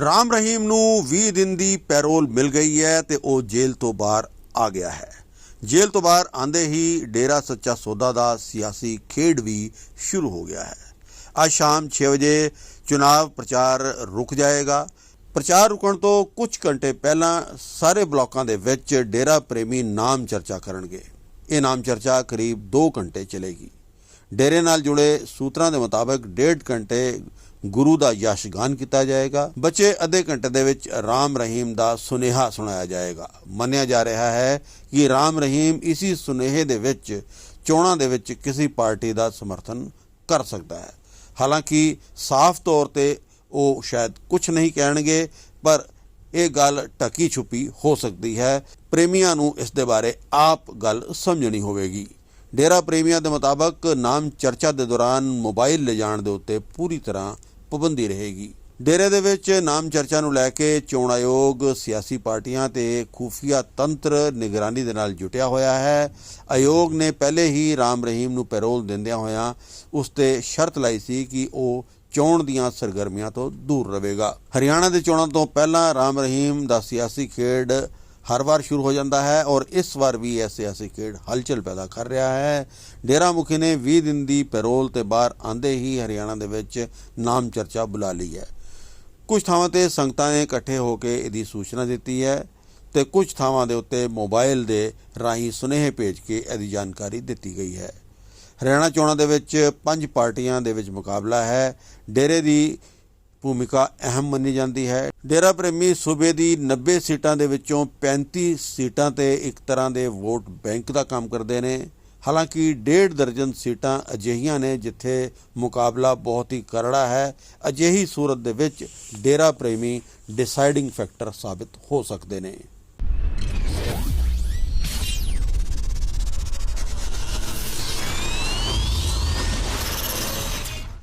ਰਾਮ ਰਹੀਮ ਨੂੰ 20 ਦਿਨ ਦੀ ਪੈਰੋਲ ਮਿਲ ਗਈ ਹੈ ਤੇ ਉਹ ਜੇਲ੍ਹ ਤੋਂ ਬਾਹਰ ਆ ਗਿਆ ਹੈ। ਜੇਲ੍ਹ ਤੋਂ ਬਾਹਰ ਆਂਦੇ ਹੀ ਡੇਰਾ ਸੱਚਾ ਸੌਦਾ ਦਾ ਸਿਆਸੀ ਖੇਡ ਵੀ ਸ਼ੁਰੂ ਹੋ ਗਿਆ ਹੈ। ਅੱਜ ਸ਼ਾਮ 6 ਵਜੇ ਚੁਣਾਵ ਪ੍ਰਚਾਰ ਰੁਕ ਜਾਏਗਾ। ਪ੍ਰਚਾਰ ਰੁਕਣ ਤੋਂ ਕੁਝ ਘੰਟੇ ਪਹਿਲਾਂ ਸਾਰੇ ਬਲਾਕਾਂ ਦੇ ਵਿੱਚ ਡੇਰਾ ਪ੍ਰੇਮੀ ਨਾਮ ਚਰਚਾ ਕਰਨਗੇ। ਇਹ ਨਾਮ ਚਰਚਾ ਕਰੀਬ 2 ਘੰਟੇ ਚੱਲੇਗੀ। ਡੇਰੇ ਨਾਲ ਜੁੜੇ ਸੂਤਰਾਂ ਦੇ ਮੁਤਾਬਕ ਡੇਢ ਘੰਟੇ ਗੁਰੂ ਦਾ ਯਸ਼ਗਾਨ ਕੀਤਾ ਜਾਏਗਾ। ਬੱਚੇ ਅੱਧੇ ਘੰਟੇ ਦੇ ਵਿੱਚ ਰਾਮ ਰਹੀਮ ਦਾ ਸੁਨੇਹਾ ਸੁਣਾਇਆ ਜਾਏਗਾ। ਮੰਨਿਆ ਜਾ ਰਿਹਾ ਹੈ ਕਿ ਰਾਮ ਰਹੀਮ ਇਸੀ ਸੁਨੇਹੇ ਦੇ ਵਿੱਚ, ਚੋਣਾਂ ਦੇ ਵਿੱਚ ਕਿਸੇ ਪਾਰਟੀ ਦਾ ਸਮਰਥਨ ਕਰ ਸਕਦਾ ਹੈ। ਹਾਲਾਂਕਿ ਸਾਫ਼ ਤੌਰ ਤੇ ਉਹ ਸ਼ਾਇਦ ਕੁਝ ਨਹੀਂ ਕਹਿਣਗੇ, ਪਰ ਇਹ ਗੱਲ ਟਕੀ ਛੁਪੀ ਹੋ ਸਕਦੀ ਹੈ। ਪ੍ਰੇਮੀਆਂ ਨੂੰ ਇਸ ਦੇ ਬਾਰੇ ਆਪ ਗੱਲ ਸਮਝਣੀ ਹੋਵੇਗੀ। ਡੇਰਾ ਪ੍ਰੇਮੀਆਂ ਦੇ ਮੁਤਾਬਕ ਨਾਮ ਚਰਚਾ ਦੇ ਦੌਰਾਨ ਮੋਬਾਈਲ ਲਿਜਾਣ ਦੇ ਉੱਤੇ ਪੂਰੀ ਤਰ੍ਹਾਂ ਪਾਬੰਦੀ ਰਹੇਗੀ। ਡੇਰੇ ਦੇ ਵਿੱਚ ਨਾਮ ਚਰਚਾ ਨੂੰ ਲੈ ਕੇ ਚੋਣ ਆਯੋਗ, ਸਿਆਸੀ ਪਾਰਟੀਆਂ ਤੇ ਖੂਫੀਆ ਤੰਤਰ ਨਿਗਰਾਨੀ ਦੇ ਨਾਲ ਜੁਟਿਆ ਹੋਇਆ ਹੈ। ਆਯੋਗ ਨੇ ਪਹਿਲੇ ਹੀ ਰਾਮ ਰਹੀਮ ਨੂੰ ਪੈਰੋਲ ਦਿੰਦਿਆਂ ਹੋਇਆਂ ਉਸ ਤੇ ਸ਼ਰਤ ਲਾਈ ਸੀ ਕਿ ਉਹ ਚੋਣ ਦੀਆਂ ਸਰਗਰਮੀਆਂ ਤੋਂ ਦੂਰ ਰਹੇਗਾ। ਹਰਿਆਣਾ ਦੇ ਚੋਣਾਂ ਤੋਂ ਪਹਿਲਾਂ ਰਾਮ ਰਹੀਮ ਦਾ ਸਿਆਸੀ ਖੇਡ ਹਰ ਵਾਰ ਸ਼ੁਰੂ ਹੋ ਜਾਂਦਾ ਹੈ ਔਰ ਇਸ ਵਾਰ ਵੀ ਐਸੇ ਐਸੇ ਖੇਡ ਹਲਚਲ ਪੈਦਾ ਕਰ ਰਿਹਾ ਹੈ। ਡੇਰਾ ਮੁਖੀ ਨੇ 20 ਦਿਨ ਦੀ ਪੈਰੋਲ ਤੇ ਬਾਹਰ ਆਂਦੇ ਹੀ ਹਰਿਆਣਾ ਦੇ ਵਿੱਚ ਨਾਮ ਚਰਚਾ ਬੁਲਾ ਲਈ ਹੈ। ਕੁਝ ਥਾਵਾਂ ਤੇ ਸੰਗਤਾਂ ਨੇ ਇਕੱਠੇ ਹੋ ਕੇ ਇਹਦੀ ਸੂਚਨਾ ਦਿੱਤੀ ਹੈ ਤੇ ਕੁਝ ਥਾਵਾਂ ਦੇ ਉੱਤੇ ਮੋਬਾਈਲ ਦੇ ਰਾਹੀਂ ਸੁਨੇਹੇ ਭੇਜ ਕੇ ਇਹਦੀ ਜਾਣਕਾਰੀ ਦਿੱਤੀ ਗਈ ਹੈ। ਹਰਿਆਣਾ ਚੋਣਾਂ ਦੇ ਵਿੱਚ ਪੰਜ ਪਾਰਟੀਆਂ ਦੇ ਵਿੱਚ ਮੁਕਾਬਲਾ ਹੈ। ਡੇਰੇ ਦੀ ਭੂਮਿਕਾ ਅਹਿਮ ਮੰਨੀ ਜਾਂਦੀ ਹੈ। ਡੇਰਾ ਪ੍ਰੇਮੀ ਸੂਬੇ ਦੀ 90 ਸੀਟਾਂ ਦੇ ਵਿੱਚੋਂ 35 ਸੀਟਾਂ ਤੇ ਇੱਕ ਤਰ੍ਹਾਂ ਦੇ ਵੋਟ ਬੈਂਕ ਦਾ ਕੰਮ ਕਰਦੇ ਨੇ। ਹਾਲਾਂਕਿ ਡੇਢ ਦਰਜਨ ਸੀਟਾਂ ਅਜਿਹੀਆਂ ਨੇ ਜਿੱਥੇ ਮੁਕਾਬਲਾ ਬਹੁਤ ਹੀ ਕਰੜਾ ਹੈ। ਅਜਿਹੀ ਸੂਰਤ ਦੇ ਵਿੱਚ ਡੇਰਾ ਪ੍ਰੇਮੀ ਡਿਸਾਈਡਿੰਗ ਫੈਕਟਰ ਸਾਬਿਤ ਹੋ ਸਕਦੇ ਨੇ।